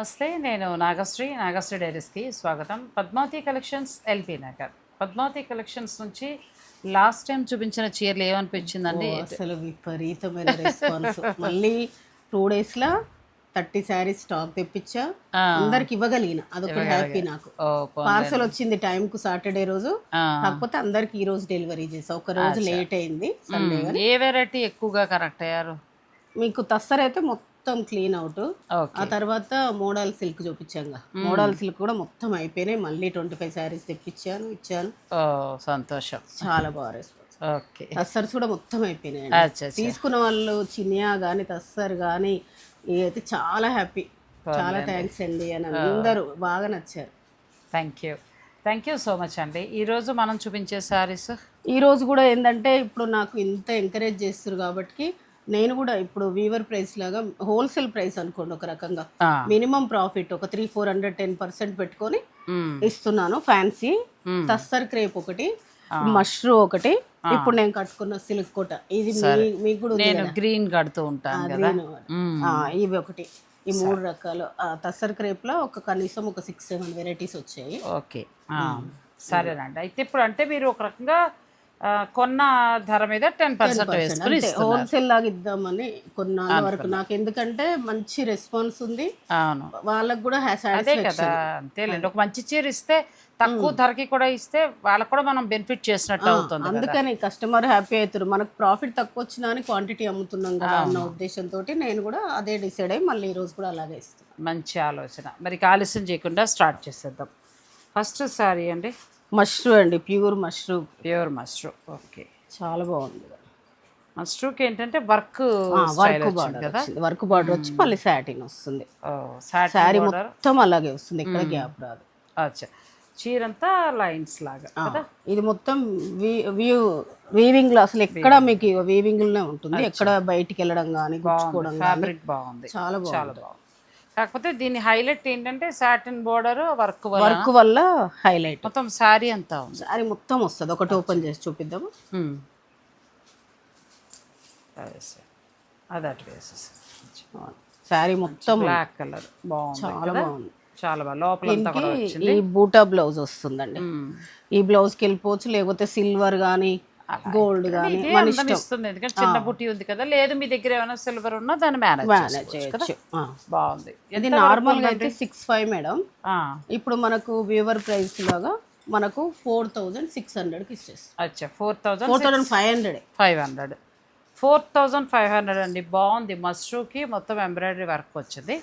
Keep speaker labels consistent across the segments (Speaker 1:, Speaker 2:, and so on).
Speaker 1: నమస్తే నేను నాగశ్రీ నాగశ్రీ డైరీస్కి స్వాగతం. Padmavati collections LB Nagar. Padmavati collections నుంచి లాస్ట్ టైం చూపించిన చీరలు ఏమనిపించిందండి?
Speaker 2: అసలు విపరీతమైన రెస్పాన్స్. మళ్ళీ టూ డేస్ లా థర్టీ శారీస్ స్టాక్ తెప్పించా. అందరికి ఇవ్వగలిగిన. అదొక హ్యాపీ నాకు. పార్సల్ వచ్చింది టైం కు సాటర్డే రోజు. కాకపోతే అందరికి ఈ రోజు డెలివరీ చేసా ఒక రోజు లేట్ అయింది సండే.
Speaker 1: ఏ వెరైటీ ఎక్కువగా కరెక్ట్ అయ్యారు?
Speaker 2: మీకు తస్తర్ అయితే మొత్తం క్లీన్ అవుట్. ఆ తర్వాత మోడల్ సిల్క్ చూపించాంగా. మోడల్ సిల్క్ కూడా మొత్తం అయిపోయినాయి. మళ్ళీ ట్వంటీ ఫైవ్ శారీస్ తెప్పించాను ఇచ్చాను.
Speaker 1: సంతోషం.
Speaker 2: చాలా బాగా రెస్పాన్స్
Speaker 1: ఓకే.
Speaker 2: తస్సర్స్ కూడా మొత్తం అయిపోయినాయి. తీసుకున్న వాళ్ళు చినియా కానీ తస్సర్ కానీ అయితే చాలా హ్యాపీ. చాలా థ్యాంక్స్ అండి అని అందరూ బాగా నచ్చారు.
Speaker 1: Thank you thank you so much అండి. ఈరోజు మనం చూపించే శారీస్?
Speaker 2: ఈ రోజు కూడా ఏంటంటే ఇప్పుడు నాకు ఇంత ఎంకరేజ్ చేస్తారు కాబట్టి నేను కూడా ఇప్పుడు వీవర్ ప్రైస్ లాగా హోల్సేల్ ప్రైస్ అనుకోండి ఒక రకంగా. మినిమం ప్రాఫిట్ ఒక three four hundred ten percent పెట్టుకొని ఇస్తున్నాను. ఫ్యాన్సీ తస్సర్ క్రేప్ ఒకటి మష్రూ ఒకటి. ఇప్పుడు నేను కట్టుకున్న సిల్క్ కోట. ఇది మీకు కూడా
Speaker 1: నేను గ్రీన్ కడుతూ ఉంటాను
Speaker 2: ఇవి ఒకటి. ఈ మూడు రకాలు. తస్సర్ క్రేప్లో ఒక కనీసం ఒక సిక్స్ సెవెన్ వెరైటీస్ వచ్చాయి.
Speaker 1: ఓకే. సరేనండి. అయితే ఇప్పుడు అంటే మీరు ఒక రకంగా కొన్న ధర మీద టెన్ పర్సెంట్ వేసుకుని
Speaker 2: హోల్సేల్ లాగా ఇద్దామని కొన్నాళ్ళ వరకు నాకు ఎందుకంటే మంచి రెస్పాన్స్ ఉంది.
Speaker 1: అవును.
Speaker 2: వాళ్ళకు కూడా
Speaker 1: అదే కదా అంతేలేండి ఒక మంచి చీర ఇస్తే తక్కువ ధరకి కూడా ఇస్తే వాళ్ళకు కూడా మనం బెనిఫిట్ చేసినట్టు అవుతుంది
Speaker 2: అందుకని కస్టమర్ హ్యాపీ అవుతారు. మనకు ప్రాఫిట్ తక్కువ వచ్చినా అని క్వాంటిటీ అమ్ముతున్నాం కదా అన్న ఉద్దేశంతో నేను కూడా అదే డిసైడ్ అయ్యి మళ్ళీ ఈ రోజు కూడా అలాగే ఇస్తాను
Speaker 1: మంచి ఆలోచన. మరి ఆలస్యం చేయకుండా స్టార్ట్ చేసేద్దాం. ఫస్ట్ సారీ అండి.
Speaker 2: మష్రూ అండి pure mashru.
Speaker 1: Pure mashru okay.
Speaker 2: చాలా బాగుంది.
Speaker 1: మష్రూకి ఏంటంటే work
Speaker 2: work border work border వచ్చి మళ్ళీ శాటిన్ వస్తుంది.
Speaker 1: సారీ
Speaker 2: శారీ మొత్తం అలాగే వస్తుంది ఇక్కడ గ్యాప్ రాదు.
Speaker 1: అచ్చా. చీర అంతా లైన్స్ లాగా
Speaker 2: ఇది మొత్తం వ్యూ వీవింగ్లో అసలు ఎక్కడ మీకు వీవింగ్లోనే ఉంటుంది. ఎక్కడ బయటికి వెళ్ళడం కానీ గుచ్చుకోవడం
Speaker 1: ఫ్యాబ్రిక్ బాగుంది.
Speaker 2: చాలా బాగుంది.
Speaker 1: కాకపోతే దీని హైలైట్ ఏంటంటే సాటిన్ బోర్డర్ వర్క్
Speaker 2: వర్క్ వల్ల హైలైట్.
Speaker 1: మొత్తం శారీ అంతా ఉంది.
Speaker 2: శారీ మొత్తం వస్తుంది. ఒకటి ఓపెన్ చేసి చూపిద్దాము.
Speaker 1: అదే సార్. అది అటు వేసేసి.
Speaker 2: శారీ మొత్తం
Speaker 1: బ్లాక్ కలర్. బాగుంది
Speaker 2: చాలా? బాగుంది.
Speaker 1: చాలా బాగా. లోపల
Speaker 2: ఈ బూటా బ్లౌజ్ వస్తుందండి. ఈ బ్లౌజ్కి వెళ్ళిపోవచ్చు లేకపోతే సిల్వర్ కానీ గోల్డ్ కానీ
Speaker 1: ఇస్తుంది. ఎందుకంటే చిన్న బుట్టి ఉంది కదా లేదు మీ దగ్గర ఏమైనా సిల్వర్ ఉన్నా దాన్ని మేనేజ్
Speaker 2: చేయొచ్చు.
Speaker 1: బాగుంది.
Speaker 2: ఇది నార్మల్గా అయితే సిక్స్ ఫైవ్ మేడం. ఇప్పుడు మనకు వ్యూవర్ ప్రైస్ లాగా మనకు ఫోర్ థౌజండ్ సిక్స్ హండ్రెడ్కి ఇచ్చేస్తాం.
Speaker 1: అచ్చా four thousand
Speaker 2: four thousand five hundred
Speaker 1: five hundred four thousand five hundred అండి. బాగుంది. మష్రూకి మొత్తం ఎంబ్రాయిడరీ వర్క్ వచ్చింది.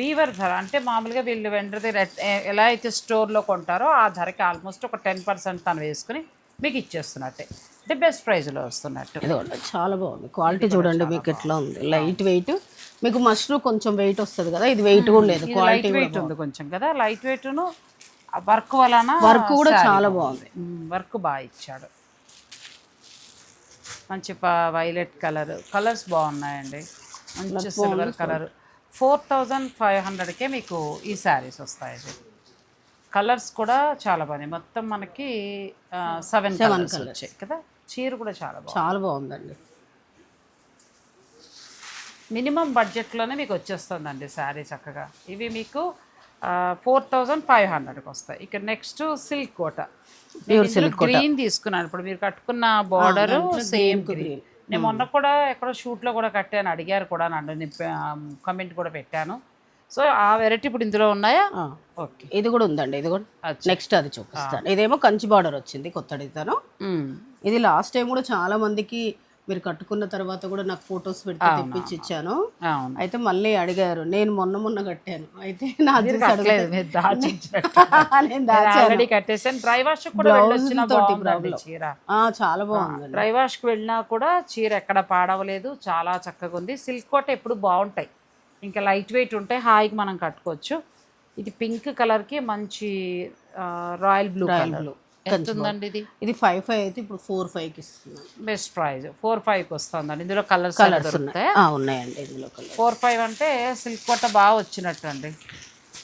Speaker 1: వీవర్ ధర అంటే మామూలుగా వీళ్ళు వెంటది ఎలా అయితే స్టోర్లో కొంటారో ఆ ధరకి ఆల్మోస్ట్ ఒక టెన్ పర్సెంట్ తను వేసుకుని మీకు ఇచ్చేస్తున్నట్టే. అంటే బెస్ట్ ప్రైస్లో వస్తున్నట్టు.
Speaker 2: ఇదిగోండి చాలా బాగుంది. క్వాలిటీ చూడండి మీకు ఎట్లా ఉంది. లైట్ వెయిట్ మీకు మష్రూ కొంచెం వెయిట్ వస్తుంది కదా ఇది వెయిట్ కూడా లేదు. క్వాలిటీ
Speaker 1: లైట్ వెయిట్ ఉంది కొంచెం కదా. లైట్ వెయిట్ను వర్క్ వలన
Speaker 2: వర్క్ కూడా చాలా బాగుంది.
Speaker 1: వర్క్ బాగా ఇచ్చాడు. మంచి వైలెట్ కలర్ కలర్స్ బాగున్నాయండి. మంచి silver colour four thousand five హండ్రెడ్కే మీకు ఈ శారీస్ వస్తాయి కలర్స్ కూడా చాలా బాగున్నాయి. మొత్తం మనకి సెవెన్ కలర్స్ వచ్చాయి కదా. చీర కూడా చాలా బాగుంది.
Speaker 2: చాలా బాగుందండి.
Speaker 1: మినిమం బడ్జెట్లోనే మీకు వచ్చేస్తుందండి శారీ చక్కగా. ఇవి మీకు ఫోర్ థౌజండ్ ఫైవ్ హండ్రెడ్కి వస్తాయి. ఇక నెక్స్ట్ సిల్క్ కోట. గ్రీన్ తీసుకున్నాను. ఇప్పుడు మీరు కట్టుకున్న బార్డర్ సేమ్ గ్రీన్ నేను మొన్న కూడా ఎక్కడో షూట్లో కూడా కట్టాను అడిగారు కూడా నన్ను నేను కమెంట్ కూడా పెట్టాను. సో ఆ వెరైటీ ఇప్పుడు ఇందులో ఉన్నాయా. ఓకే
Speaker 2: ఇది కూడా ఉందండి ఇది కూడా. నెక్స్ట్ అది చూపిస్తాను. ఇదేమో కంచి బార్డర్ వచ్చింది కొత్త డిజైన్ ఇది లాస్ట్ టైం కూడా చాలా మందికి మీరు కట్టుకున్న తర్వాత కూడా నాకు ఫొటోస్ పెడితే తెప్పించి ఇచ్చాను. అయితే మళ్ళీ అడిగారు నేను మొన్న మొన్న కట్టాను. అయితే నా.
Speaker 1: ఆల్రెడీ కట్టేసాను డ్రై వాష్
Speaker 2: చాలా
Speaker 1: వాష్కి వెళ్ళినా కూడా చీర ఎక్కడ పాడవలేదు చాలా చక్కగా ఉంది. సిల్క్ కోట ఎప్పుడు బాగుంటాయి. ఇంకా లైట్ వెయిట్ ఉంటాయి హాయిగా మనం కట్టుకోవచ్చు. ఇది పింక్ కలర్కి మంచి రాయల్ బ్లూ కలర్. ఎంత ఉందండి ఇది?
Speaker 2: ఇది ఫైవ్ ఫైవ్ అయితే ఇప్పుడు ఫోర్ ఫైవ్కి ఇస్తున్నాను
Speaker 1: బెస్ట్ ప్రైస్ ఫోర్ ఫైవ్కి వస్తుందండి. ఇందులో కలర్స్
Speaker 2: కలర్స్
Speaker 1: దొరుకుతాయి?
Speaker 2: ఉన్నాయండి ఇందులో కలర్
Speaker 1: ఫోర్ ఫైవ్ అంటే సిల్క్ కోట బాగా వచ్చినట్టు అండి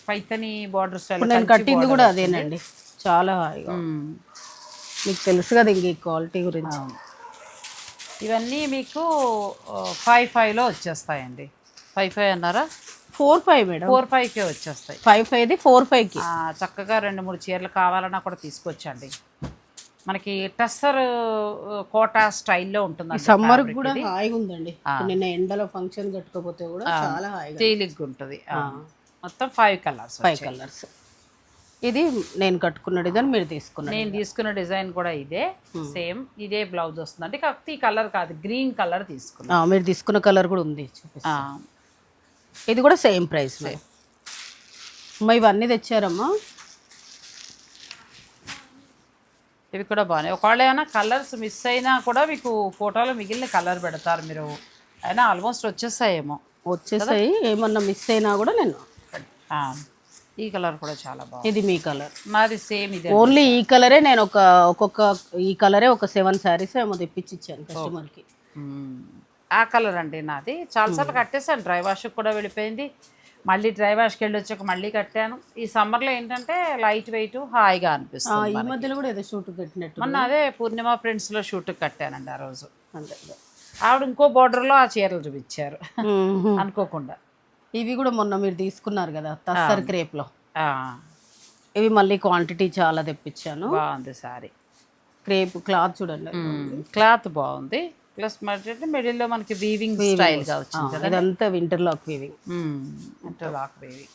Speaker 1: పైతని బార్డర్ స్టైల్
Speaker 2: నేను కట్టింది కూడా అదేనండి. చాలా హాయిగా మీకు తెలుసు కదా ఇంక ఈ క్వాలిటీ గురించి.
Speaker 1: ఇవన్నీ మీకు ఫైవ్ ఫైవ్లో వచ్చేస్తాయండి. ఫైవ్ ఫైవ్ అన్నారా?
Speaker 2: Four five madam.
Speaker 1: ఫోర్ ఫైవ్కే వచ్చేస్తాయి.
Speaker 2: ఫైవ్ ఫైవ్ది ఫోర్ ఫైవ్కి
Speaker 1: చక్కగా రెండు మూడు చీరలు కావాలన్నా కూడా తీసుకొచ్చండి. మనకి టస్సర్ కోటా స్టైల్లో ఉంటుంది
Speaker 2: సమ్మర్ కూడా హాయిగా ఉందండి. నిన్న ఎండలో ఫంక్షన్ కట్టుకోపోతే కూడా చాలా హాయిగా
Speaker 1: తేలిగ్గా ఉంటుంది. మొత్తం ఫైవ్ కలర్స్
Speaker 2: ఫైవ్ కలర్స్ ఇది నేను కట్టుకున్న డిజైన్ మీరు తీసుకున్న
Speaker 1: నేను తీసుకున్న డిజైన్ కూడా ఇదే. సేమ్ ఇదే బ్లౌజ్ వస్తుంది అంటే కాకపోతే ఈ కలర్ కాదు గ్రీన్ కలర్ తీసుకున్నా.
Speaker 2: మీరు తీసుకున్న కలర్ కూడా ఉంది ఇది కూడా సేమ్ ప్రైస్ అమ్మా ఇవన్నీ తెచ్చారమ్మా.
Speaker 1: ఇవి కూడా బాగున్నాయి. ఒకవేళ ఏమైనా కలర్స్ మిస్ అయినా కూడా మీకు ఫోటోలో మిగిలిన కలర్ పెడతారు మీరు. అయినా ఆల్మోస్ట్ వచ్చేస్తాయేమో
Speaker 2: వచ్చేసాయి. ఏమన్నా మిస్ అయినా కూడా నేను
Speaker 1: ఈ కలర్ కూడా చాలా బాగుంది.
Speaker 2: ఇది మీ కలర్.
Speaker 1: నాది సేమ్ ఇదే
Speaker 2: ఓన్లీ ఈ కలరే నేను ఒక ఒక్కొక్క ఈ కలరే ఒక సెవెన్ శారీస్ ఏమో తెప్పించి ఇచ్చాను కస్టమర్కి.
Speaker 1: ఆ కలర్ అండి నాది. చాలాసార్లు కట్టేసాను డ్రై వాష్కి కూడా వెళ్ళిపోయింది. మళ్ళీ డ్రై వాష్కి వెళ్ళి వచ్చాక మళ్ళీ కట్టాను. ఈ సమ్మర్లో ఏంటంటే లైట్ వెయిట్ హాయిగా అనిపిస్తుంది
Speaker 2: ఈ మధ్యలో కూడా ఏదో షూట్ కట్టినట్టు.
Speaker 1: మొన్న అదే పూర్ణిమ ప్రింట్స్లో షూట్ కట్టానండి ఆ రోజు.
Speaker 2: అంతే
Speaker 1: ఆవిడ ఇంకో బార్డర్లో ఆ చీరలు చూపించారు. అనుకోకుండా.
Speaker 2: ఇవి కూడా మొన్న మీరు తీసుకున్నారు కదా తస్సర్ క్రేప్లో. ఇవి మళ్ళీ క్వాంటిటీ చాలా తెప్పించాను.
Speaker 1: బాగుంది సారీ.
Speaker 2: క్రేప్ క్లాత్ చూడండి.
Speaker 1: క్లాత్ బాగుంది. ప్లస్ మరి మిడిల్లో మనకి వీవింగ్ స్టైల్గా వచ్చింది కదా.
Speaker 2: ఇదంతా winter lock weaving
Speaker 1: interlock weaving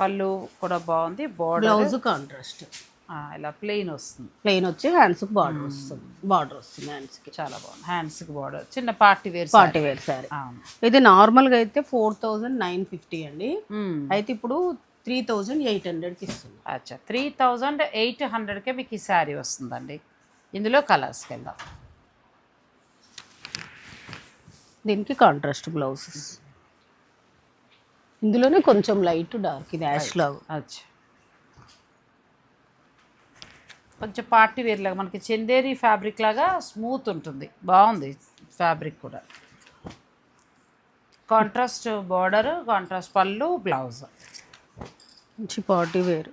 Speaker 1: పళ్ళు కూడా బాగుంది బార్డర్
Speaker 2: బ్లౌజ్ కాంట్రాస్ట్
Speaker 1: ఇలా ప్లెయిన్ వస్తుంది.
Speaker 2: ప్లెయిన్ వచ్చి హ్యాండ్స్ బార్డర్ వస్తుంది. బార్డర్ వస్తుంది హ్యాండ్స్కి.
Speaker 1: చాలా బాగుంది. హ్యాండ్స్కి బార్డర్ చిన్న party wear
Speaker 2: party wear sari ఇది నార్మల్గా అయితే ఫోర్ థౌజండ్ నైన్ ఫిఫ్టీ అండి. అయితే ఇప్పుడు త్రీ థౌజండ్ ఎయిట్ హండ్రెడ్కి ఇస్తుంది
Speaker 1: అచ్చా త్రీ థౌజండ్ ఎయిట్ హండ్రెడ్కే మీకు ఈ శారీ వస్తుందండి. ఇందులో కలర్స్కి వెళ్దాం.
Speaker 2: దీనికి కాంట్రాస్ట్ బ్లౌజెస్ ఇందులోనే కొంచెం లైట్ డార్క్ ఇది యాష్ లాగా.
Speaker 1: అచ్చా. కొంచెం పార్టీ వేర్ లాగా మనకి చందేరి ఫ్యాబ్రిక్ లాగా స్మూత్ ఉంటుంది. బాగుంది ఫ్యాబ్రిక్ కూడా. కాంట్రాస్ట్ బార్డర్ కాంట్రాస్ట్ పళ్ళు బ్లౌజ్
Speaker 2: మంచి పార్టీ వేర్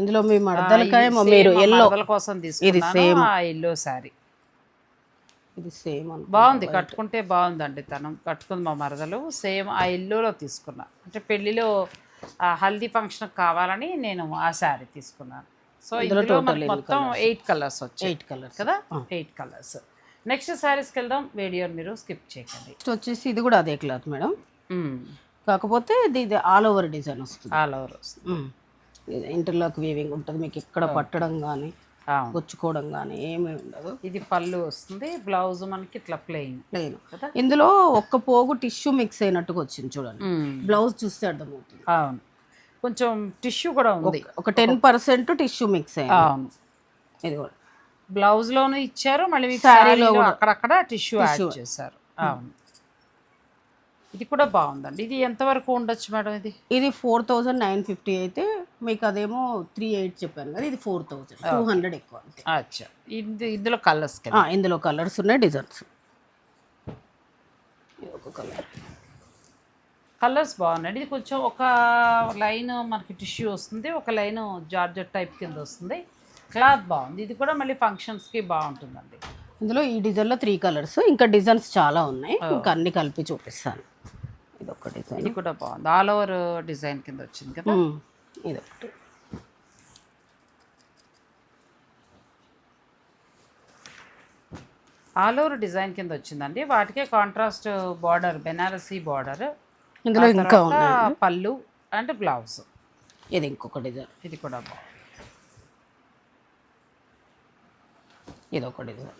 Speaker 2: ఇందులో మీ మడతలకాయేమో మీరు ఎల్లో
Speaker 1: కోసం తీసుకున్నాను ఆ ఎల్లో శారీ
Speaker 2: ఇది సేమ్ అను
Speaker 1: బాగుంది కట్టుకుంటే బాగుందండి తను. కట్టుకుంది మా మరదలు. సేమ్ ఆ ఎల్లోలో తీసుకున్నా. అంటే పెళ్ళిలో ఆ హల్దీ ఫంక్షన్ కావాలని నేను ఆ శారీ తీసుకున్నాను. సో ఇందులో మొత్తం ఎయిట్ కలర్స్ వచ్చాయి.
Speaker 2: ఎయిట్ కలర్స్
Speaker 1: కదా? ఎయిట్ కలర్స్ నెక్స్ట్ శారీస్కి వెళ్దాం. వీడియోని మీరు స్కిప్ చేయకండి.
Speaker 2: నెక్స్ట్ వచ్చేసి ఇది కూడా అదే క్లాత్ మేడం. కాకపోతే ఇది ఇది ఆల్ ఓవర్ డిజైన్ వస్తుంది.
Speaker 1: ఆల్ ఓవర్ వస్తుంది.
Speaker 2: ఇంటర్లాక్ వీవింగ్ ఉంటుంది. మీకు ఎక్కడ పట్టడం కానీ. గుచ్చుకోవడం కానీ ఏమీ ఉండదు.
Speaker 1: ఇది పళ్ళు వస్తుంది బ్లౌజ్ మనకి ఇట్లా ప్లెయిన్
Speaker 2: ప్లెయిన్ ఇందులో ఒక్క పోగు టిష్యూ మిక్స్ అయినట్టుగా వచ్చింది చూడండి. బ్లౌజ్ చూస్తే అర్థమవుతుంది.
Speaker 1: అవును. కొంచెం టిష్యూ కూడా ఉంది.
Speaker 2: ఒక టెన్ పర్సెంట్ టిష్యూ మిక్స్ అయ్యింది
Speaker 1: అవును.
Speaker 2: ఇది కూడా.
Speaker 1: బ్లౌజ్ లోను ఇచ్చారు మళ్ళీ శారీలో అక్కడక్కడ టిష్యూ యాడ్ చేశారు. అవును. ఇది కూడా బాగుందండి. ఇది ఎంతవరకు ఉండొచ్చు మేడం ఇది?
Speaker 2: ఇది ఫోర్ థౌజండ్ నైన్ ఫిఫ్టీ అయితే మీకు అదేమో త్రీ ఎయిట్ చెప్పాను కదా ఇది ఫోర్ థౌజండ్ టూ హండ్రెడ్ ఎక్కువ అంతే.
Speaker 1: అచ్చా. ఇది ఇందులో కలర్స్
Speaker 2: ఇందులో కలర్స్ ఉన్నాయి డిజైన్స్ ఇది ఒక కలర్
Speaker 1: కలర్స్ బాగున్నాయండి. ఇది కొంచెం ఒక లైన్ మనకి టిష్యూ వస్తుంది ఒక లైన్ జార్జెట్ టైప్ కింద వస్తుంది. క్లాత్ బాగుంది. ఇది కూడా మళ్ళీ ఫంక్షన్స్కి బాగుంటుందండి.
Speaker 2: ఇందులో ఈ డిజైన్లో త్రీ కలర్స్ ఇంకా డిజైన్స్ చాలా ఉన్నాయి. ఇంకా అన్ని కలిపి చూపిస్తాను. ఇది ఒక డిజైన్
Speaker 1: ఇది కూడా బాగుంది. ఆల్ ఓవర్ డిజైన్ కింద వచ్చింది కదా.
Speaker 2: ఇది ఒకటి
Speaker 1: ఆల్ ఓవర్ డిజైన్ కింద వచ్చిందండి. వాటికే కాంట్రాస్ట్ బార్డర్ బెనారసీ బార్డర్.
Speaker 2: ఇందులో ఇంకా ఉన్నాయి
Speaker 1: పళ్ళు అండ్ బ్లౌజ్.
Speaker 2: ఇది ఇంకొక డిజైన్
Speaker 1: ఇది కూడా బాగుంది.
Speaker 2: ఇది. ఒక డిజైన్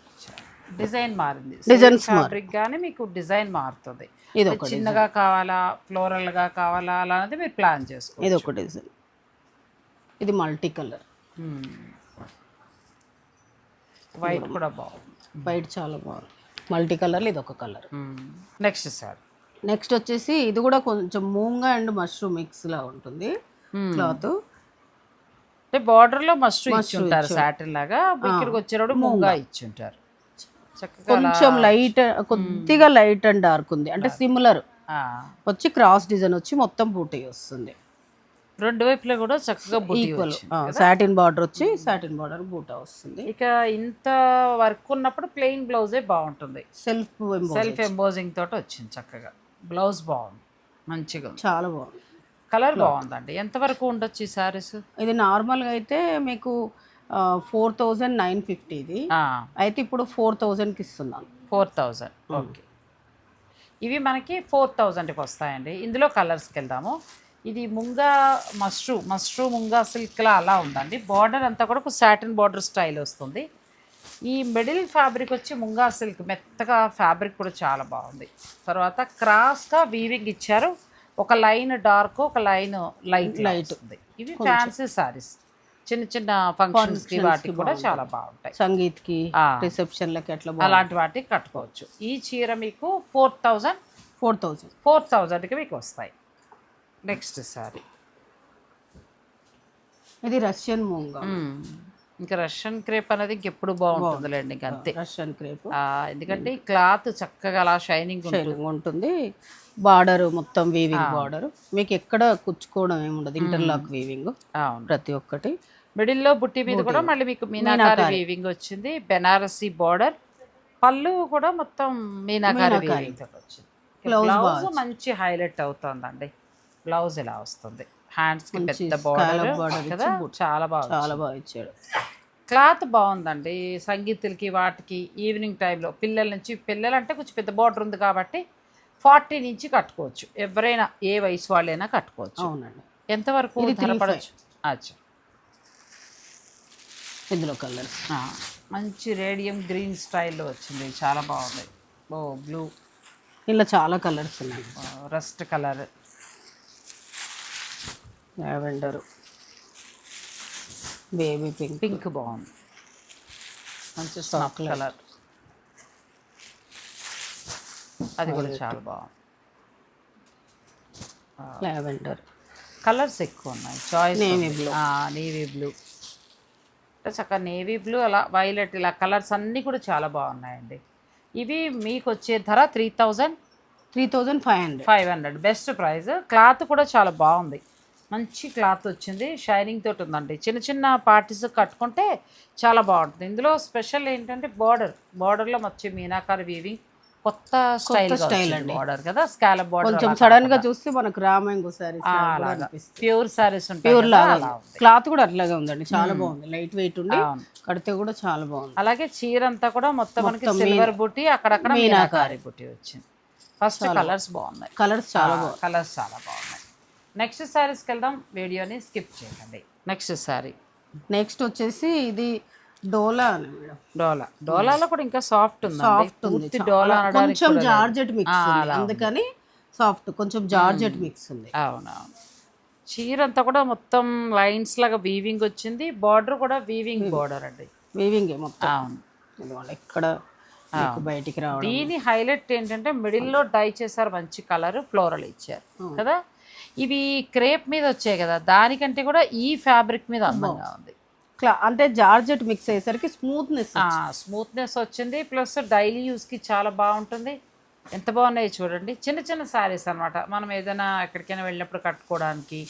Speaker 1: డిజైన్ మారింది
Speaker 2: Designs
Speaker 1: ఫ్యాబ్రిక్ కానీ మీకు డిజైన్ మారుతుంది.
Speaker 2: ఇది.
Speaker 1: చిన్నగా కావాలా ఫ్లోరల్గా కావాలా అలా అనేది మీరు ప్లాన్ చేసుకో
Speaker 2: ఇది. ఒక డిజైన్ ఇది మల్టీ కలర్.
Speaker 1: వైట్ కూడా బాగుంది.
Speaker 2: వైట్ చాలా బాగుంది. మల్టీ కలర్లో ఇది ఒక కలర్.
Speaker 1: నెక్స్ట్ సార్
Speaker 2: నెక్స్ట్ వచ్చేసి ఇది కూడా కొంచెం మూంగా అండ్ మష్రూమ్ మిక్స్ లా ఉంటుంది. క్లాత్
Speaker 1: అంటే border లో మస్ట్ ఇచ్చి ఉంటారు సాటిన్ లాగా. ఇక్కడికి వచ్చేటప్పుడు మూగా. ఇచ్చి ఉంటారు
Speaker 2: కొంచెం లైట్ కొద్దిగా లైట్ అండ్ డార్క్ ఉంది. అంటే సిమిలర్ వచ్చి క్రాస్ డిజైన్ వచ్చి మొత్తం బూటీ వస్తుంది.
Speaker 1: రెండు వైపులా కూడా చక్కగా
Speaker 2: ఈక్వల్ సాటిన్ బార్డర్ వచ్చి సాటిన్ బార్డర్ బూటా వస్తుంది.
Speaker 1: ఇక ఇంత వర్క్ ఉన్నప్పుడు ప్లెయిన్ బ్లౌజే బాగుంటుంది.
Speaker 2: సెల్ఫ్
Speaker 1: సెల్ఫ్ ఎంబోజింగ్ తోటి వచ్చింది చక్కగా. బ్లౌజ్ బాగుంది. మంచిగా
Speaker 2: చాలా బాగుంది.
Speaker 1: కలర్ బాగుందండి. ఎంతవరకు ఉండొచ్చు ఈ సారీస్
Speaker 2: ఇది నార్మల్గా అయితే మీకు ఫోర్ థౌజండ్ నైన్ ఫిఫ్టీది అయితే ఇప్పుడు ఫోర్ థౌజండ్కి ఇస్తున్నాను
Speaker 1: ఫోర్ థౌజండ్ ఓకే ఇవి మనకి ఫోర్ థౌజండ్కి వస్తాయండి. ఇందులో కలర్స్కి వెళ్దాము. ఇది ముంగా మష్రూమ్ మష్రూమ్ ముంగా సిల్క్లా అలా ఉందండి. బార్డర్ అంతా కూడా ఒక సాటిన్ బార్డర్ స్టైల్ వస్తుంది. ఈ మిడిల్ ఫ్యాబ్రిక్ వచ్చి ముంగా సిల్క్ మెత్తగా ఫ్యాబ్రిక్ కూడా చాలా బాగుంది. తర్వాత క్రాస్గా వీవింగ్ ఇచ్చారు. ఒక లైన్ డార్క్ ఒక లైన్ లైట్ లైట్. ఉంది ఇవి ఫ్యాన్సీ సారీస్ చిన్న చిన్న ఫంక్షన్స్కి వాటికి కూడా చాలా బాగుంటాయి.
Speaker 2: సంగీత్కి. రిసెప్షన్లకి అట్లా
Speaker 1: అలాంటి వాటికి కట్టుకోవచ్చు. ఈ చీర మీకు four thousand
Speaker 2: four thousand
Speaker 1: four థౌజండ్కి మీకు వస్తాయి. నెక్స్ట్ సారీ
Speaker 2: ఇది రష్యన్ మూంగా.
Speaker 1: ఇంకా రష్యన్ క్రేప్ అనేది ఇంకెప్పుడు బాగుంటుందిలేండి ఇంక అంతే.
Speaker 2: Russian crepe.
Speaker 1: ఎందుకంటే క్లాత్ చక్కగా అలా షైనింగ్ ఉంటుంది.
Speaker 2: షైనింగ్ ఉంటుంది. బార్డర్ మొత్తం వీవింగ్ బార్డర్ మీకు ఎక్కడ కుచ్చుకోవడం ఏమి ఉండదు. ఇంటర్లాక్ వీవింగ్ ప్రతి ఒక్కటి.
Speaker 1: మిడిల్లో బుట్టి మీద కూడా మళ్ళీ మీకు మీనాకారి వీవింగ్ వచ్చింది. బెనారసీ బార్డర్ పళ్ళు కూడా మొత్తం మీనాకారి వీవింగ్ వచ్చింది. బ్లౌజ్ మంచి హైలైట్ అవుతుందండి. బ్లౌజ్ ఇలా వస్తుంది. హ్యాండ్స్కి పెద్ద బార్డర్ కదా చాలా బాగుంది
Speaker 2: చాలా బాగా ఇచ్చాడు.
Speaker 1: క్లాత్ బాగుందండి సంగీతులకి వాటికి ఈవినింగ్ టైంలో పిల్లల నుంచి పిల్లలు అంటే కొంచెం పెద్ద బార్డర్ ఉంది కాబట్టి ఫార్టీ నుంచి కట్టుకోవచ్చు. ఎవరైనా ఏ వయసు వాళ్ళైనా కట్టుకోవచ్చు.
Speaker 2: అవునండి.
Speaker 1: ఎంతవరకు ధరపడచ్చు? అచ్చా.
Speaker 2: ఇందులో కలర్స్
Speaker 1: ఆ, మంచి రేడియం గ్రీన్ స్టైల్లో వచ్చింది. చాలా బాగుంది. ఓ బ్లూ
Speaker 2: ఇలా చాలా కలర్స్ ఉన్నాయి.
Speaker 1: Rust colour
Speaker 2: lavender. Baby pink.
Speaker 1: Pink బాగుంది. మంచి స్నఫ్ కలర్. అది కూడా చాలా బాగుంది.
Speaker 2: లావెండర్.
Speaker 1: కలర్స్ ఎక్కువ ఉన్నాయి. Choice
Speaker 2: Navy blue.
Speaker 1: Navy blue చక్కగా నేవీ బ్లూ అలా వైలెట్ ఇలా కలర్స్ అన్నీ కూడా చాలా బాగున్నాయండి. ఇవి మీకు వచ్చే ధర three thousand
Speaker 2: three thousand five hundred
Speaker 1: five hundred best price cloth కూడా చాలా బాగుంది. మంచి క్లాత్ వచ్చింది. షైనింగ్ తోటి ఉందండి. చిన్న చిన్న పార్టీస్ కట్టుకుంటే చాలా బాగుంటుంది. ఇందులో స్పెషల్ ఏంటంటే బార్డర్. బార్డర్లో వచ్చే మీనాకారి వీవింగ్ కొత్త స్టైల్
Speaker 2: style అండి.
Speaker 1: బార్డర్ కదా. స్కాలప్ బార్డర్
Speaker 2: కొంచెం సడన్గా చూస్తే మనకు రామాంగో సారీస్
Speaker 1: ప్యూర్ సారీస్ ఉంటాయి
Speaker 2: ప్యూర్ లాగా. క్లాత్ కూడా అట్లాగే ఉందండి. చాలా బాగుంది. లైట్ వెయిట్ ఉండి. కడితే కూడా చాలా బాగుంది.
Speaker 1: అలాగే చీర అంతా కూడా మొత్తం మనకి సిల్వర్ బుట్టి అక్కడక్కడ మీనాకారి. బుట్టి వచ్చింది. ఫస్ట్ కలర్స్ బాగున్నాయి.
Speaker 2: కలర్స్ చాలా బాగుంది
Speaker 1: కలర్స్ చాలా బాగున్నాయి. నెక్స్ట్ శారీస్కి వెళ్దాం. వీడియోని స్కిప్ చేయకండి. నెక్స్ట్ శారీ.
Speaker 2: నెక్స్ట్ వచ్చేసి ఇది డోలా మేడం.
Speaker 1: డోలా. డోలాలో కూడా ఇంకా సాఫ్ట్ ఉంది
Speaker 2: సాఫ్ట్ ఉంది.
Speaker 1: డోలా
Speaker 2: కొంచెం. జార్జెట్ మిక్స్ ఉంది. అందుకని సాఫ్ట్ కొంచెం జార్జెట్ మిక్స్ ఉంది.
Speaker 1: అవునవును. చీర అంతా కూడా మొత్తం లైన్స్ లాగా వీవింగ్ వచ్చింది. బార్డర్ కూడా వీవింగ్ బార్డర్ అండి.
Speaker 2: వీవింగ్ మొత్తం.
Speaker 1: అవును.
Speaker 2: ఇక్కడ బయటికి రావడం.
Speaker 1: దీని హైలైట్ ఏంటంటే మిడిల్లో డై చేశారు మంచి కలర్ ఫ్లోరల్ ఇచ్చారు. కదా? ఇవి క్రేప్ మీద వచ్చాయి కదా దానికంటే కూడా ఈ ఫ్యాబ్రిక్ మీద అందంగా ఉంది.
Speaker 2: అంటే జార్జెట్ మిక్స్ అయ్యేసరికి స్మూత్నెస్
Speaker 1: స్మూత్నెస్ వచ్చింది ప్లస్ డైలీ యూస్కి చాలా బాగుంటుంది. ఎంత బాగున్నాయి చూడండి. చిన్న చిన్న శారీస్ అన్నమాట. మనం ఏదైనా ఎక్కడికైనా వెళ్ళినప్పుడు కట్టుకోవడానికి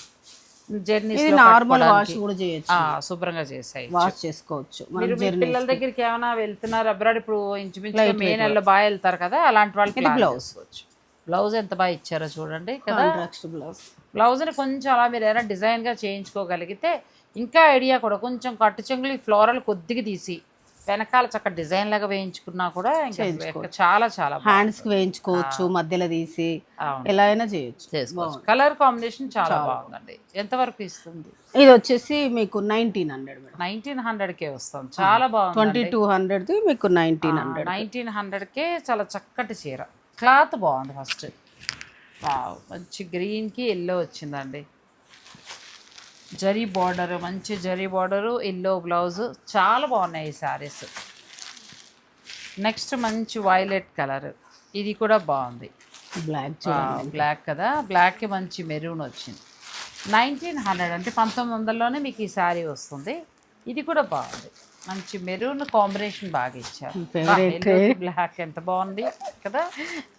Speaker 1: జర్నీస్
Speaker 2: ఇది నార్మల్ వాష్ కూడా చేయొచ్చు.
Speaker 1: శుభ్రంగా చేసాయి
Speaker 2: వాష్ చేసుకోవచ్చు.
Speaker 1: మీరు పిల్లల దగ్గరికి ఏమైనా వెళ్తున్నారు అబ్రాడ్ ఇప్పుడు ఇంచుమించు మే నెలలో బాగా వెళ్తారు కదా అలాంటి వాళ్ళకి బ్లౌజ్. బ్లౌజ్ ఎంత బాగా ఇచ్చారో చూడండి కదా.
Speaker 2: బ్లౌజ్
Speaker 1: బ్లౌజ్ని కొంచెం అలా మీరు ఏదైనా డిజైన్గా చేయించుకోగలిగితే ఇంకా ఐడియా కూడా కొంచెం కట్టు చెంగులు ఫ్లోరల్ కొద్దిగా తీసి వెనకాల చక్క డిజైన్ లాగా వేయించుకున్నా కూడా ఇంకా చాలా చాలా.
Speaker 2: హ్యాండ్స్కి వేయించుకోవచ్చు మధ్యలో తీసి ఎలా అయినా చేయొచ్చు.
Speaker 1: చేసుకోవచ్చు. కలర్ కాంబినేషన్ చాలా బాగుందండి. ఎంతవరకు ఇస్తుంది?
Speaker 2: ఇది వచ్చేసి మీకు నైన్టీన్ హండ్రెడ్
Speaker 1: నైన్టీన్ హండ్రెడ్కే వస్తుంది. చాలా బాగుంది
Speaker 2: ట్వంటీ టూ హండ్రెడ్ది మీకు నైన్టీన్ హండ్రెడ్
Speaker 1: నైన్టీన్ హండ్రెడ్కే చాలా చక్కటి చీర. క్లాత్ బాగుంది ఫస్ట్. వావ్, మంచి గ్రీన్కి ఎల్లో వచ్చిందండి. జరీ బార్డర్ మంచి జరీ బార్డరు ఎల్లో బ్లౌజ్ చాలా బాగున్నాయి ఈ శారీస్ నెక్స్ట్ మంచి వైలెట్ కలర్ ఇది కూడా బాగుంది.
Speaker 2: బ్లాక్
Speaker 1: బ్లాక్ కదా బ్లాక్కి మంచి మెరూన్ వచ్చింది. నైన్టీన్ హండ్రెడ్ అంటే పంతొమ్మిది వందల్లోనే మీకు ఈ శారీ వస్తుంది. ఇది కూడా బాగుంది. మంచి మెరూన్ కాంబినేషన్ బాగా ఇచ్చారు. బ్లాక్ ఎంత బాగుంది కదా?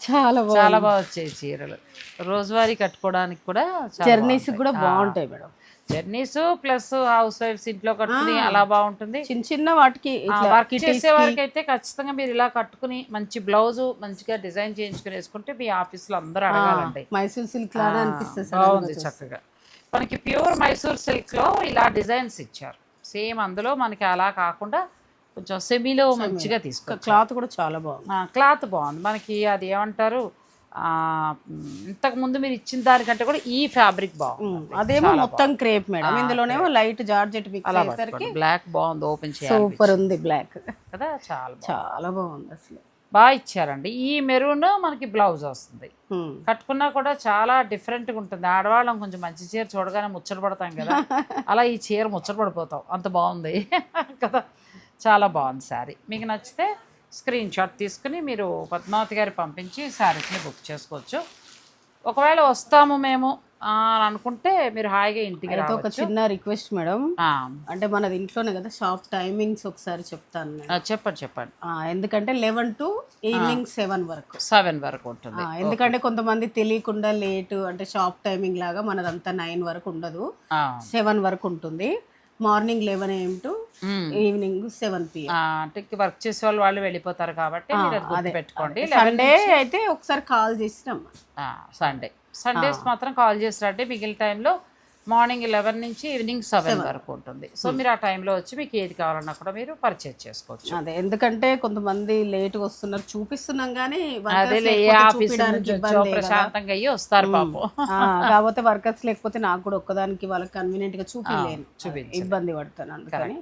Speaker 2: చాలా
Speaker 1: చాలా బాగా వచ్చాయి చీరలు. రోజువారీ కట్టుకోవడానికి కూడా
Speaker 2: జర్నీస్ కూడా బాగుంటాయి మేడం.
Speaker 1: జర్నీస్ ప్లస్ హౌస్ వైఫ్స్ ఇంట్లో కట్టుకుని అలా బాగుంటుంది.
Speaker 2: చిన్న చిన్న వాటికి
Speaker 1: వర్క్ చేసే వారికి అయితే ఖచ్చితంగా మీరు ఇలా కట్టుకుని మంచి బ్లౌజ్ మంచిగా డిజైన్ చేయించుకుని వేసుకుంటే మీ ఆఫీస్లో అందరూ అడగాలండి.
Speaker 2: మైసూర్ సిల్క్ లాగా అనిపిస్తుంది
Speaker 1: బాగుంది చక్కగా. మనకి ప్యూర్ మైసూర్ సిల్క్లో ఇలా డిజైన్స్ ఇచ్చారు. సేమ్ అందులో మనకి అలా కాకుండా కొంచెం సెమీలో మంచిగా తీసుకొచ్చారు
Speaker 2: క్లాత్ కూడా చాలా బాగుంది.
Speaker 1: క్లాత్ బాగుంది. మనకి అది ఏమంటారు? ఇంతకు ముందు మీరు ఇచ్చిన దానికంటే కూడా ఈ ఫ్యాబ్రిక్ బాగుంది.
Speaker 2: అదేమో మొత్తం క్రేప్ మేడం. ఇందులోనేమో లైట్ జార్జెట్
Speaker 1: బ్లాక్ బాగుంది ఓపెన్ చేయాలి.
Speaker 2: సూపర్ ఉంది బ్లాక్
Speaker 1: కదా చాలా
Speaker 2: చాలా బాగుంది అసలు.
Speaker 1: బాగా ఇచ్చారండి. ఈ మెరూన్ మనకి బ్లౌజ్ వస్తుంది. కట్టుకున్నా కూడా చాలా డిఫరెంట్గా ఉంటుంది. ఆడవాళ్ళం కొంచెం మంచి చీర చూడగానే ముచ్చట పడతాం కదా. అలా ఈ చీర ముచ్చట పడిపోతాం. అంత బాగుంది. కదా. చాలా బాగుంది శారీ. మీకు నచ్చితే స్క్రీన్ షాట్ తీసుకుని మీరు పద్మావతి గారి పంపించి శారీస్ని బుక్ చేసుకోవచ్చు. ఒకవేళ వస్తాము మేము అని అనుకుంటే మీరు హాయిగా ఇంటికి
Speaker 2: అయితే ఒక చిన్న రిక్వెస్ట్ మేడం. అంటే మనది ఇంట్లోనే కదా షాప్ టైమింగ్స్ ఒకసారి చెప్తాను నేను
Speaker 1: చెప్పండి చెప్పండి.
Speaker 2: ఆ, ఎందుకంటే లెవెన్ టు ఈవినింగ్ సెవెన్ వరకు.
Speaker 1: సెవెన్ వరకు ఉంటుంది.
Speaker 2: ఆ, ఎందుకంటే కొంతమంది తెలియకుండా లేట్ అంటే షాప్ టైమింగ్ లాగా మనదంతా నైన్ వరకు ఉండదు.
Speaker 1: ఆ,
Speaker 2: సెవెన్ వరకు ఉంటుంది. Morning eleven AM to. Evening seven PM
Speaker 1: అంటే వర్క్ చేసే వాళ్ళు వాళ్ళు వెళ్ళిపోతారు కాబట్టి అది గుర్తుపెట్టుకోండి.
Speaker 2: సండే అయితే ఒకసారి కాల్ చేసినాం.
Speaker 1: సండే సండేస్ మాత్రం కాల్ చేసినట్టే మిగిలిన టైంలో మార్నింగ్ లెవెన్ నుంచి ఈవినింగ్ సెవెన్ వరకు ఉంటుంది. సో మీరు ఆ టైంలో వచ్చి మీకు ఏది కావాలన్నా కూడా మీరు పర్చేజ్ చేసుకోవచ్చు.
Speaker 2: అదే. ఎందుకంటే కొంతమంది లేట్ వస్తున్నారు. చూపిస్తున్నాం కానీ.
Speaker 1: ప్రశాంతంగా అయ్యి వస్తారు పాపం.
Speaker 2: ఆ, కాకపోతే వర్కర్స్ లేకపోతే నాకు కూడా ఒక్కదానికి వాళ్ళకి కన్వీనియంట్గా చూపించలేను. ఇబ్బంది పడతాను అందుకని.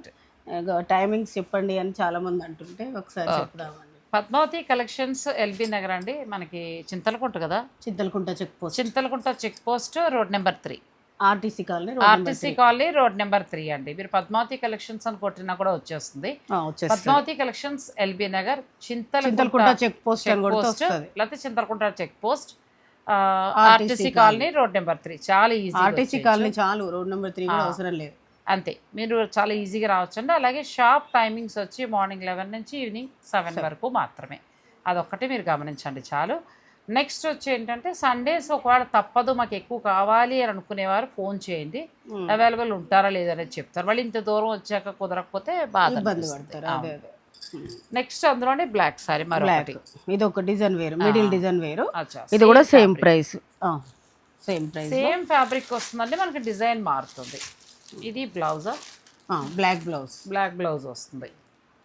Speaker 2: టైమింగ్స్ చెప్పండి అని చాలా మంది అంటుంటే ఒకసారి చెప్దామండి.
Speaker 1: పద్మావతి కలెక్షన్స్ ఎల్బీ నగర్ అండి. మనకి చింతలకుంట కదా?
Speaker 2: Chintalakunta check post.
Speaker 1: Chintalakunta check post road number three.
Speaker 2: RTC colony
Speaker 1: RTC colony road number three అండి. మీరు పద్మావతి కలెక్షన్స్ అని కొట్టినా కూడా వచ్చేస్తుంది.
Speaker 2: వచ్చేసి
Speaker 1: Padmavati collections LB Nagar
Speaker 2: Chintalakunta check post
Speaker 1: లేకపోతే Chintalakunta check post RTC colony road number three. చాలా easy
Speaker 2: RTC colony చాలు. రోడ్ నెంబర్ త్రీ కూడా అవసరం లేదు.
Speaker 1: అంతే. మీరు చాలా ఈజీగా రావచ్చండి. అలాగే షాప్ టైమింగ్స్ వచ్చి మార్నింగ్ లెవెన్ నుంచి ఈవినింగ్ సెవెన్ వరకు మాత్రమే. అదొక్కటి మీరు గమనించండి చాలు. నెక్స్ట్ వచ్చి ఏంటంటే సండేస్ ఒకవేళ తప్పదు మాకు ఎక్కువ కావాలి అని అనుకునేవారు ఫోన్ చేయండి. అవైలబుల్ ఉంటారా లేదనేది చెప్తారు. మళ్ళీ ఇంత దూరం వచ్చాక కుదరకపోతే బాధ
Speaker 2: ఇబ్బంది పడతారు. అదే అదే.
Speaker 1: నెక్స్ట్ అందులోనే బ్లాక్ సారీ మరొకటి.
Speaker 2: ఇది ఒక డిజైన్ వేరు. మిడిల్ డిజైన్ వేరు. ఇది కూడా same price. Same price
Speaker 1: same fabric వస్తుందండి. మనకి డిజైన్ మారుతుంది. ఇది బ్లౌజా?
Speaker 2: Black blouse.
Speaker 1: బ్లాక్ బ్లౌజ్ వస్తుంది.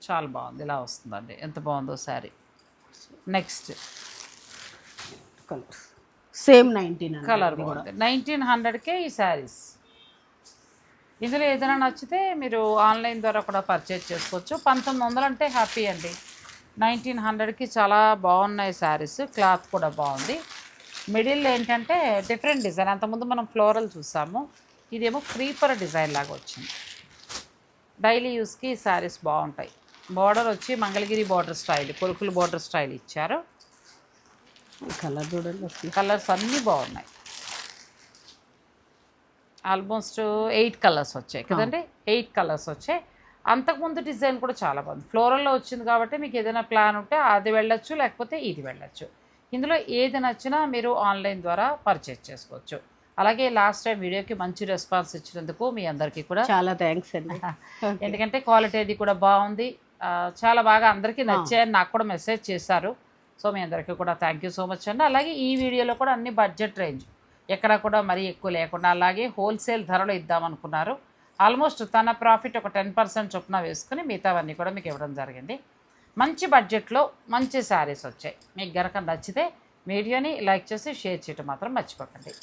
Speaker 1: చాలా బాగుంది. ఇలా వస్తుందండి. ఎంత బాగుందో sari. Next.
Speaker 2: Colour same nineteen
Speaker 1: colour బాగుంది. నైన్టీన్ హండ్రెడ్కే ఈ శారీస్. ఇందులో ఏదైనా నచ్చితే మీరు ఆన్లైన్ ద్వారా కూడా పర్చేజ్ చేసుకోవచ్చు. పంతొమ్మిది వందలు అంటే హ్యాపీ అండి. నైన్టీన్ హండ్రెడ్కి చాలా బాగున్నాయి శారీస్. క్లాత్ కూడా బాగుంది. మిడిల్ ఏంటంటే డిఫరెంట్ డిజైన్. అంతకుముందు మనం ఫ్లోరల్ చూసాము. ఇదేమో క్రీపర్ డిజైన్ లాగా వచ్చింది. డైలీ యూస్కి శారీస్ బాగుంటాయి. బార్డర్ వచ్చి మంగళగిరి బార్డర్ స్టైల్ కొరుకులు బార్డర్ స్టైల్ ఇచ్చారు.
Speaker 2: కలర్ చూడండి.
Speaker 1: కలర్స్ అన్నీ బాగున్నాయి. ఆల్మోస్ట్ ఎయిట్ కలర్స్ వచ్చాయి. కదండి? ఎయిట్ కలర్స్ వచ్చాయి. అంతకుముందు డిజైన్ కూడా చాలా బాగుంది. ఫ్లోరల్లో వచ్చింది కాబట్టి మీకు ఏదైనా ప్లాన్ ఉంటే అది వెళ్ళొచ్చు లేకపోతే ఇది వెళ్ళొచ్చు. ఇందులో ఏది నచ్చినా మీరు ఆన్లైన్ ద్వారా పర్చేజ్ చేసుకోవచ్చు. అలాగే లాస్ట్ టైం వీడియోకి మంచి రెస్పాన్స్ ఇచ్చినందుకు మీ అందరికీ కూడా.
Speaker 2: చాలా థ్యాంక్స్ అండి.
Speaker 1: ఎందుకంటే క్వాలిటీ అది కూడా బాగుంది. చాలా బాగా అందరికీ నచ్చాయని నాకు కూడా మెసేజ్ చేశారు. సో మీ అందరికీ కూడా థ్యాంక్ యూ సో మచ్ అండి. అలాగే ఈ వీడియోలో కూడా అన్ని బడ్జెట్ రేంజ్ ఎక్కడ కూడా మరీ ఎక్కువ లేకుండా అలాగే హోల్సేల్ ధరలో ఇద్దామనుకున్నారు. ఆల్మోస్ట్ తన ప్రాఫిట్ ఒక టెన్ పర్సెంట్ చొప్పున వేసుకుని మిగతావన్నీ కూడా మీకు ఇవ్వడం జరిగింది. మంచి బడ్జెట్లో మంచి శారీస్ వచ్చాయి. మీకు గనక నచ్చితే వీడియోని లైక్ చేసి షేర్ చేయడం మాత్రం మర్చిపోకండి.